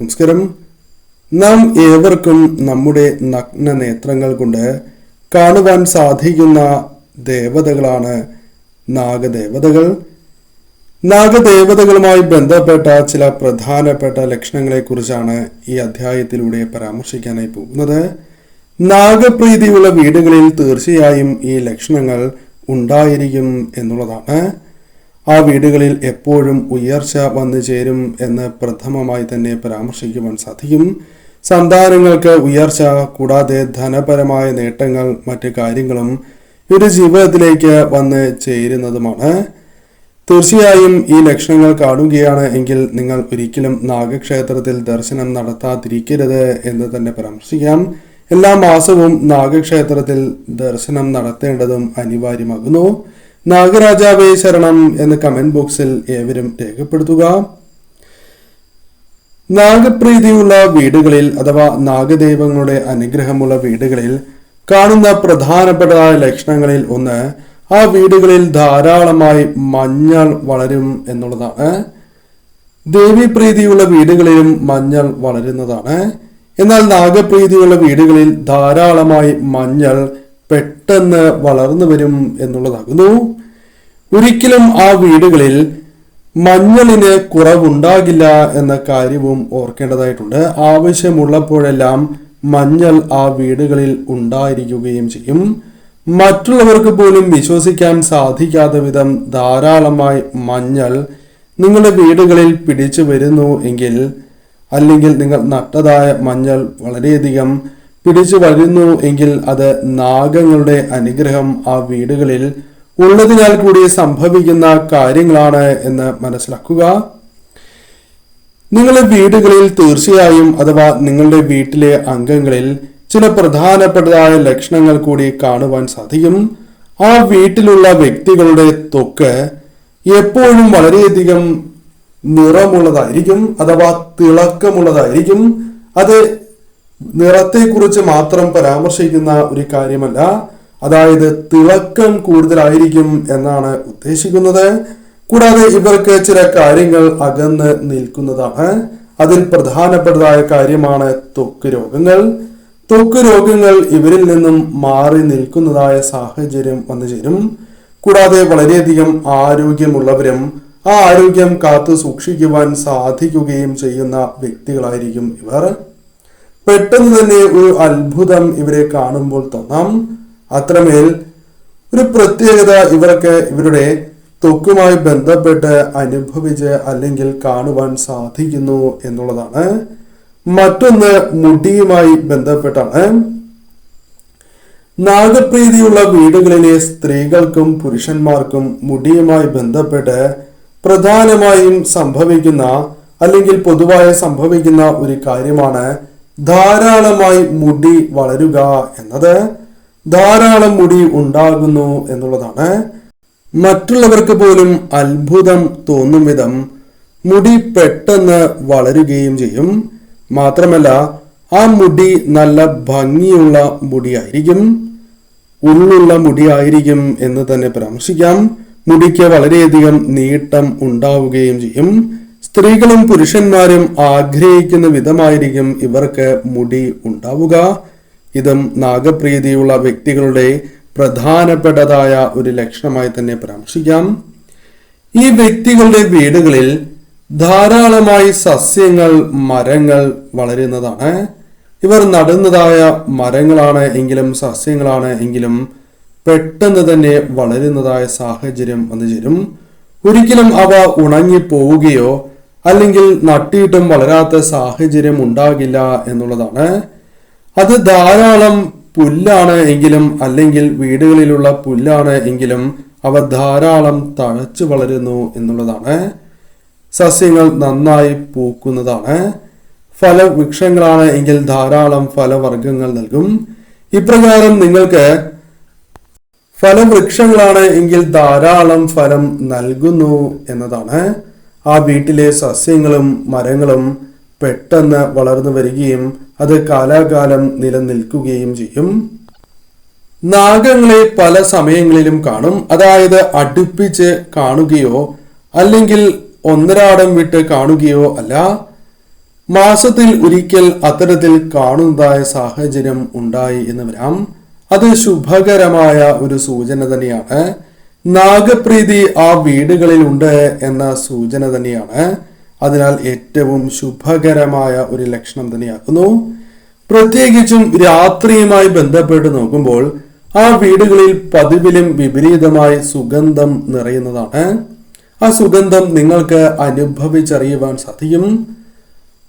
നമസ്കാരം. നാം ഏവർക്കും നമ്മുടെ നഗ്ന നേത്രങ്ങൾ കൊണ്ട് കാണുവാൻ സാധിക്കുന്ന ദേവതകളാണ് നാഗദേവതകൾ. നാഗദേവതകളുമായി ബന്ധപ്പെട്ട ചില പ്രധാനപ്പെട്ട ലക്ഷണങ്ങളെക്കുറിച്ചാണ് ഈ അധ്യായത്തിലൂടെ പരാമർശിക്കാനായി പോകുന്നത്. നാഗപ്രീതിയുള്ള വീടുകളിൽ തീർച്ചയായും ഈ ലക്ഷണങ്ങൾ ഉണ്ടായിരിക്കും എന്നുള്ളതാണ്. ആ വീടുകളിൽ എപ്പോഴും ഉയർച്ച വന്നു ചേരും എന്ന് പ്രഥമമായി തന്നെ പരാമർശിക്കുവാൻ സാധിക്കും. സന്താനങ്ങൾക്ക് ഉയർച്ച കൂടാതെ ധനപരമായ നേട്ടങ്ങൾ മറ്റു കാര്യങ്ങളും ഒരു ജീവിതത്തിലേക്ക് വന്ന് ചേരുന്നതുമാണ്. തീർച്ചയായും ഈ ലക്ഷണങ്ങൾ കാണുകയാണ് എങ്കിൽ നിങ്ങൾ ഒരിക്കലും നാഗക്ഷേത്രത്തിൽ ദർശനം നടത്താതിരിക്കരുത് എന്ന് തന്നെ പരാമർശിക്കാം. എല്ലാ മാസവും നാഗക്ഷേത്രത്തിൽ ദർശനം നടത്തേണ്ടതും അനിവാര്യമാകുന്നു. നാഗരാജാവേ ശരണം എന്ന് കമന്റ് ബോക്സിൽ ഏവരും രേഖപ്പെടുത്തുക. നാഗപ്രീതിയുള്ള വീടുകളിൽ അഥവാ നാഗദൈവങ്ങളുടെ അനുഗ്രഹമുള്ള വീടുകളിൽ കാണുന്ന പ്രധാനപ്പെട്ട ലക്ഷണങ്ങളിൽ ഒന്ന് ആ വീടുകളിൽ ധാരാളമായി മഞ്ഞൾ വളരും എന്നുള്ളതാണ്. ദേവീപ്രീതിയുള്ള വീടുകളിലും മഞ്ഞൾ വളരുന്നതാണ്. എന്നാൽ നാഗപ്രീതിയുള്ള വീടുകളിൽ ധാരാളമായി മഞ്ഞൾ പെട്ടെന്ന് വളർന്നു വരും എന്നുള്ളതാകുന്നു. ഒരിക്കലും ആ വീടുകളിൽ മഞ്ഞളിന് കുറവുണ്ടാകില്ല എന്ന കാര്യവും ഓർക്കേണ്ടതായിട്ടുണ്ട്. ആവശ്യമുള്ളപ്പോഴെല്ലാം മഞ്ഞൾ ആ വീടുകളിൽ ഉണ്ടായിരിക്കുകയും ചെയ്യും. മറ്റുള്ളവർക്ക് പോലും വിശ്വസിക്കാൻ സാധിക്കാത്ത വിധം ധാരാളമായി മഞ്ഞൾ നിങ്ങളുടെ വീടുകളിൽ പിടിച്ചു വരുന്നു എങ്കിൽ അല്ലെങ്കിൽ നിങ്ങൾ നട്ടതായ മഞ്ഞൾ വളരെയധികം പിടിച്ചു വരുന്നു എങ്കിൽ അത് നാഗങ്ങളുടെ അനുഗ്രഹം ആ വീടുകളിൽ ഉള്ളതിനാൽ കൂടി സംഭവിക്കുന്ന കാര്യങ്ങളാണ് എന്ന് മനസ്സിലാക്കുക. നിങ്ങളുടെ വീടുകളിൽ തീർച്ചയായും അഥവാ നിങ്ങളുടെ വീട്ടിലെ അംഗങ്ങളിൽ ചില പ്രധാനപ്പെട്ടതായ ലക്ഷണങ്ങൾ കൂടി കാണുവാൻ സാധിക്കും. ആ വീട്ടിലുള്ള വ്യക്തികളുടെ തൊക്ക് എപ്പോഴും വളരെയധികം നിറമുള്ളതായിരിക്കും അഥവാ തിളക്കമുള്ളതായിരിക്കും. അത് നിറത്തെക്കുറിച്ച് മാത്രം പരാമർശിക്കുന്ന ഒരു കാര്യമല്ല. അതായത് തിളക്കം കൂടുതലായിരിക്കും എന്നാണ് ഉദ്ദേശിക്കുന്നത്. കൂടാതെ ഇവർക്ക് ചില കാര്യങ്ങൾ അകന്ന് നിൽക്കുന്നതാണ്. അതിൽ പ്രധാനപ്പെട്ടതായ കാര്യമാണ് ത്വക്ക് രോഗങ്ങൾ. ത്വക്ക് രോഗങ്ങൾ ഇവരിൽ നിന്നും മാറി നിൽക്കുന്നതായ സാഹചര്യം വന്നു ചേരും. കൂടാതെ വളരെയധികം ആരോഗ്യമുള്ളവരും ആ ആരോഗ്യം കാത്തു സൂക്ഷിക്കുവാൻ സാധിക്കുകയും ചെയ്യുന്ന വ്യക്തികളായിരിക്കും ഇവർ. പെട്ടെന്ന് തന്നെ ഒരു അത്ഭുതം ഇവരെ കാണുമ്പോൾ തോന്നാം. അത്രമേൽ ഒരു പ്രത്യേകത ഇവർക്ക് ഇവരുടെ തൊക്കുമായി ബന്ധപ്പെട്ട് അനുഭവിച്ച് അല്ലെങ്കിൽ കാണുവാൻ സാധിക്കുന്നു എന്നുള്ളതാണ്. മറ്റൊന്ന് മുടിയുമായി ബന്ധപ്പെട്ടാണ്. നാഗപ്രീതിയുള്ള വീടുകളിലെ സ്ത്രീകൾക്കും പുരുഷന്മാർക്കും മുടിയുമായി ബന്ധപ്പെട്ട് പ്രധാനമായും സംഭവിക്കുന്ന അല്ലെങ്കിൽ പൊതുവായി സംഭവിക്കുന്ന ഒരു കാര്യമാണ് ധാരാളമായി മുടി വളരുക എന്നത് ധാരാളം മുടി ഉണ്ടാകുന്നു എന്നുള്ളതാണ്. മറ്റുള്ളവർക്ക് പോലും അത്ഭുതം തോന്നും വിധം മുടി പെട്ടെന്ന് വളരുകയും ചെയ്യും. മാത്രമല്ല ആ മുടി നല്ല ഭംഗിയുള്ള മുടിയായിരിക്കും. ഉള്ളുള്ള മുടിയായിരിക്കും എന്ന് തന്നെ പരാമർശിക്കാം. മുടിക്ക് വളരെയധികം നീട്ടം ഉണ്ടാവുകയും ചെയ്യും. സ്ത്രീകളും പുരുഷന്മാരും ആഗ്രഹിക്കുന്ന വിധമായിരിക്കും ഇവർക്ക് മുടി ഉണ്ടാവുക. ഇതും നാഗപ്രീതിയുള്ള വ്യക്തികളുടെ പ്രധാനപ്പെട്ടതായ ഒരു ലക്ഷണമായി തന്നെ പരാമർശിക്കാം. ഈ വ്യക്തികളുടെ വീടുകളിൽ ധാരാളമായി സസ്യങ്ങൾ മരങ്ങൾ വളരുന്നതാണ്. ഇവർ നടുന്നതായ മരങ്ങളാണ് എങ്കിലും സസ്യങ്ങളാണ് എങ്കിലും പെട്ടെന്ന് തന്നെ വളരുന്നതായ സാഹചര്യം വന്നു ചേരും ഒരിക്കലും അവ ഉണങ്ങി പോവുകയോ അല്ലെങ്കിൽ നട്ടിയിട്ടും വളരാത്ത സാഹചര്യം ഉണ്ടാകില്ല എന്നുള്ളതാണ്. അത് ധാരാളം പുല്ലാണ് എങ്കിലും അല്ലെങ്കിൽ വീടുകളിലുള്ള പുല്ലാണ് എങ്കിലും അവ ധാരാളം തഴച്ചു വളരുന്നു എന്നുള്ളതാണ്. സസ്യങ്ങൾ നന്നായി പൂക്കുന്നതാണ്. ഫലവൃക്ഷങ്ങളാണ് എങ്കിൽ ധാരാളം ഫലവർഗങ്ങൾ നൽകും. ഇപ്രകാരം നിങ്ങൾക്ക് ഫലവൃക്ഷങ്ങളാണ് എങ്കിൽ ധാരാളം ഫലം നൽകുന്നു എന്നതാണ്. ആ വീട്ടിലെ സസ്യങ്ങളും മരങ്ങളും പെട്ടെന്ന് വളർന്നു വരികയും അത് കാലാകാലം നിലനിൽക്കുകയും ചെയ്യും. നാഗങ്ങളെ പല സമയങ്ങളിലും കാണും. അതായത് അടുപ്പിച്ച് കാണുകയോ അല്ലെങ്കിൽ ഒന്നരാടം വിട്ട് കാണുകയോ അല്ല. മാസത്തിൽ ഒരിക്കൽ അത്തരത്തിൽ കാണുന്നതായ സാഹചര്യം ഉണ്ടായി എന്ന് വരാം. അത് ശുഭകരമായ ഒരു സൂചന തന്നെയാണ്. നാഗപ്രീതി ആ വീടുകളിൽ ഉണ്ട് എന്ന സൂചന തന്നെയാണ്. അതിനാൽ ഏറ്റവും ശുഭകരമായ ഒരു ലക്ഷണം തന്നെയാക്കുന്നു പ്രത്യേകിച്ചും രാത്രിയുമായി ബന്ധപ്പെട്ട് നോക്കുമ്പോൾ ആ വീടുകളിൽ പതിവിലും വിപരീതമായി സുഗന്ധം നിറയുന്നതാണ്. ആ സുഗന്ധം നിങ്ങൾക്ക് അനുഭവിച്ചറിയുവാൻ സാധിക്കും.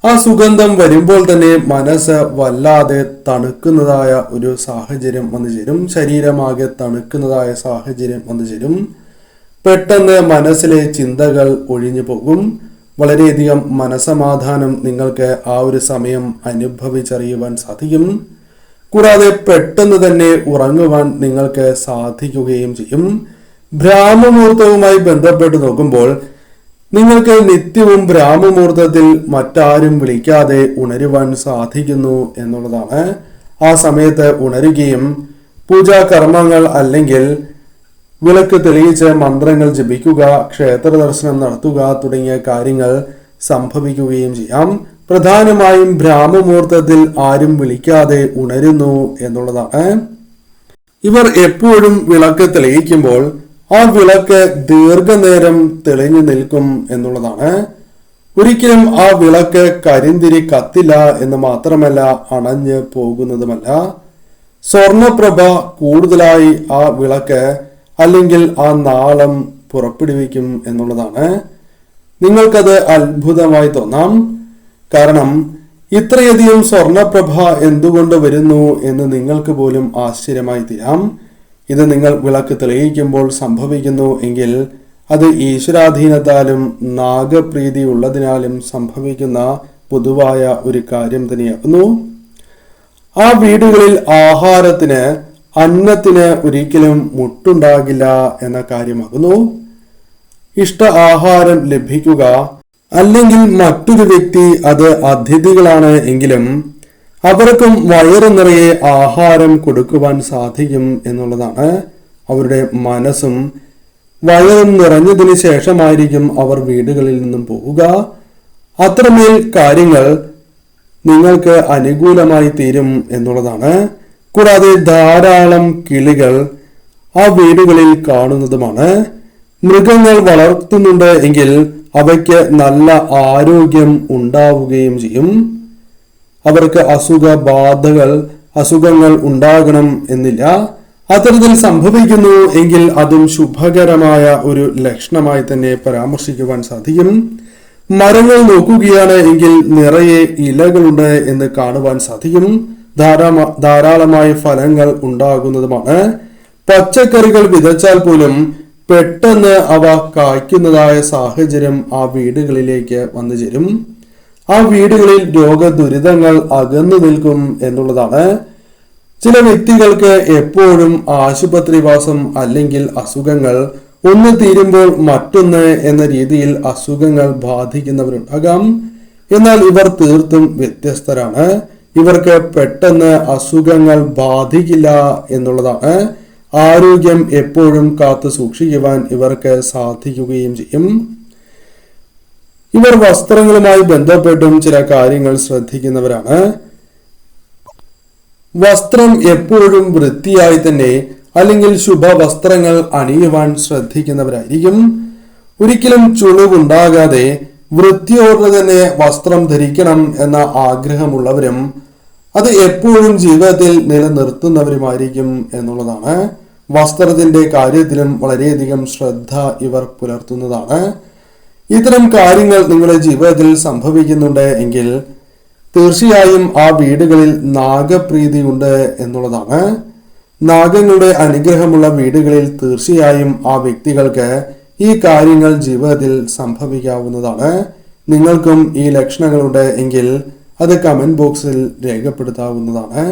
ആ സുഗന്ധം വരുമ്പോൾ തന്നെ മനസ്സ് വല്ലാതെ തണുക്കുന്നതായ ഒരു സാഹചര്യം വന്നു ചേരും. ശരീരമാകെ തണുക്കുന്നതായ സാഹചര്യം വന്നു ചേരും. പെട്ടെന്ന് മനസ്സിലെ ചിന്തകൾ ഒഴിഞ്ഞു പോകും. വളരെയധികം മനസമാധാനം നിങ്ങൾക്ക് ആ ഒരു സമയം അനുഭവിച്ചറിയുവാൻ സാധിക്കും. കൂടാതെ പെട്ടെന്ന് തന്നെ ഉറങ്ങുവാൻ നിങ്ങൾക്ക് സാധിക്കുകയും ചെയ്യും. ബ്രാഹ്മമുഹൂർത്തവുമായി ബന്ധപ്പെട്ട് നോക്കുമ്പോൾ നിങ്ങൾക്ക് നിത്യവും ബ്രാഹ്മമുഹൂർത്തത്തിൽ മറ്റാരും വിളിക്കാതെ ഉണരുവാൻ സാധിക്കുന്നു എന്നുള്ളതാണ്. ആ സമയത്ത് ഉണരുകയും പൂജാ കർമ്മങ്ങൾ അല്ലെങ്കിൽ വിളക്ക് തെളിയിച്ച് മന്ത്രങ്ങൾ ജപിക്കുക ക്ഷേത്ര ദർശനം നടത്തുക തുടങ്ങിയ കാര്യങ്ങൾ സംഭവിക്കുകയും ചെയ്യാം. പ്രധാനമായും ബ്രാഹ്മമുഹൂർത്തത്തിൽ ആരും വിളിക്കാതെ ഉണരുന്നു എന്നുള്ളതാണ്. ഇവർ എപ്പോഴും വിളക്ക് തെളിയിക്കുമ്പോൾ ആ വിളക്ക് ദീർഘനേരം തെളിഞ്ഞു നിൽക്കും എന്നുള്ളതാണ്. ഒരിക്കലും ആ വിളക്ക് കരിന്തിരി കത്തില്ല എന്ന് മാത്രമല്ല അണഞ്ഞ് പോകുന്നതുമല്ല. സ്വർണപ്രഭ കൂടുതലായി ആ വിളക്ക് അല്ലെങ്കിൽ ആ നാളം പുറപ്പെടുവിക്കും എന്നുള്ളതാണ്. നിങ്ങൾക്കത് അത്ഭുതമായി തോന്നാം. കാരണം ഇത്രയധികം സ്വർണപ്രഭ എന്തുകൊണ്ട് വരുന്നു എന്ന് നിങ്ങൾക്ക് പോലും ആശ്ചര്യമായി തീരാം. ഇത് നിങ്ങൾ വിളക്ക് തെളിയിക്കുമ്പോൾ സംഭവിക്കുന്നു എങ്കിൽ അത് ഈശ്വരാധീനത്താലും നാഗപ്രീതി ഉള്ളതിനാലും സംഭവിക്കുന്ന പൊതുവായ ഒരു കാര്യം തന്നെയാകുന്നു ആ വീടുകളിൽ ആഹാരത്തിന് അന്നത്തിന് ഒരിക്കലും മുട്ടുണ്ടാകില്ല എന്ന കാര്യമാകുന്നു. ഇഷ്ട ആഹാരം ലഭിക്കുക അല്ലെങ്കിൽ മറ്റൊരു വ്യക്തി അത് അതിഥികളാണ് എങ്കിലും അവർക്കും വയറു നിറയെ ആഹാരം കൊടുക്കുവാൻ സാധിക്കും എന്നുള്ളതാണ് അവരുടെ മനസ്സും. വയറും നിറഞ്ഞതിന് ശേഷമായിരിക്കും അവർ വീടുകളിൽ നിന്നും പോവുക. അത്രമേൽ കാര്യങ്ങൾ നിങ്ങൾക്ക് അനുകൂലമായി തീരും എന്നുള്ളതാണ്. കൂടാതെ ധാരാളം കിളികൾ ആ വീടുകളിൽ കാണുന്നതുമാണ്. മൃഗങ്ങൾ വളർത്തുന്നുണ്ട് എങ്കിൽ അവയ്ക്ക് നല്ല ആരോഗ്യം ഉണ്ടാവുകയും ചെയ്യും. അവർക്ക് അസുഖ ബാധകൾ അസുഖങ്ങൾ ഉണ്ടാകണം എന്നില്ല. അത്തരത്തിൽ സംഭവിക്കുന്നു എങ്കിൽ അതും ശുഭകരമായ ഒരു ലക്ഷണമായി തന്നെ പരാമർശിക്കുവാൻ സാധിക്കും. മരങ്ങൾ നോക്കുകയാണ് എങ്കിൽ നിറയെ ഇലകളുണ്ട് എന്ന് കാണുവാൻ സാധിക്കും. ധാരാ ധാരാളമായ ഫലങ്ങൾ ഉണ്ടാകുന്നതുമാണ്. പച്ചക്കറികൾ വിതച്ചാൽ പോലും പെട്ടെന്ന് അവ കായ്ക്കുന്നതായ സാഹചര്യം ആ വീടുകളിലേക്ക് വന്നു ചേരും. ആ വീടുകളിൽ രോഗദുരിതങ്ങൾ അകന്നു നിൽക്കും എന്നുള്ളതാണ്. ചില വ്യക്തികൾക്ക് എപ്പോഴും ആശുപത്രിവാസം അല്ലെങ്കിൽ അസുഖങ്ങൾ ഒന്ന് തീരുമ്പോൾ മറ്റൊന്ന് എന്ന രീതിയിൽ അസുഖങ്ങൾ ബാധിക്കുന്നവരുണ്ടാകാം. എന്നാൽ ഇവർ തീർത്തും വ്യത്യസ്തരാണ്. ഇവർക്ക് പെട്ടെന്ന് അസുഖങ്ങൾ ബാധിക്കില്ല എന്നുള്ളതാണ്. ആരോഗ്യം എപ്പോഴും കാത്തു സൂക്ഷിക്കുവാൻ ഇവർക്ക് സാധിക്കുകയും ചെയ്യും. ഇവർ വസ്ത്രങ്ങളുമായി ബന്ധപ്പെട്ടും ചില കാര്യങ്ങൾ ശ്രദ്ധിക്കുന്നവരാണ്. വസ്ത്രം എപ്പോഴും വൃത്തിയായി തന്നെ അല്ലെങ്കിൽ ശുഭ വസ്ത്രങ്ങൾ അണിയുവാൻ ശ്രദ്ധിക്കുന്നവരായിരിക്കും. ഒരിക്കലും ചുളിവുണ്ടാകാതെ വൃത്തിയോടെ തന്നെ വസ്ത്രം ധരിക്കണം എന്ന ആഗ്രഹമുള്ളവരും അത് എപ്പോഴും ജീവിതത്തിൽ നിലനിർത്തുന്നവരുമായിരിക്കും എന്നുള്ളതാണ്. വസ്ത്രത്തിന്റെ കാര്യത്തിലും വളരെയധികം ശ്രദ്ധ ഇവർ പുലർത്തുന്നതാണ്. ഇത്തരം കാര്യങ്ങൾ നിങ്ങളുടെ ജീവിതത്തിൽ സംഭവിക്കുന്നുണ്ട് എങ്കിൽ തീർച്ചയായും ആ വീടുകളിൽ നാഗപ്രീതി ഉണ്ട് എന്നുള്ളതാണ്. നാഗങ്ങളുടെ അനുഗ്രഹമുള്ള വീടുകളിൽ തീർച്ചയായും ആ വ്യക്തികൾക്ക് ഈ കാര്യങ്ങൾ ജീവിതത്തിൽ സംഭവിക്കാവുന്നതാണ്. നിങ്ങൾക്കും ഈ ലക്ഷണങ്ങളുണ്ട് എങ്കിൽ അത് കമന്റ് ബോക്സിൽ രേഖപ്പെടുത്താവുന്നതാണ്.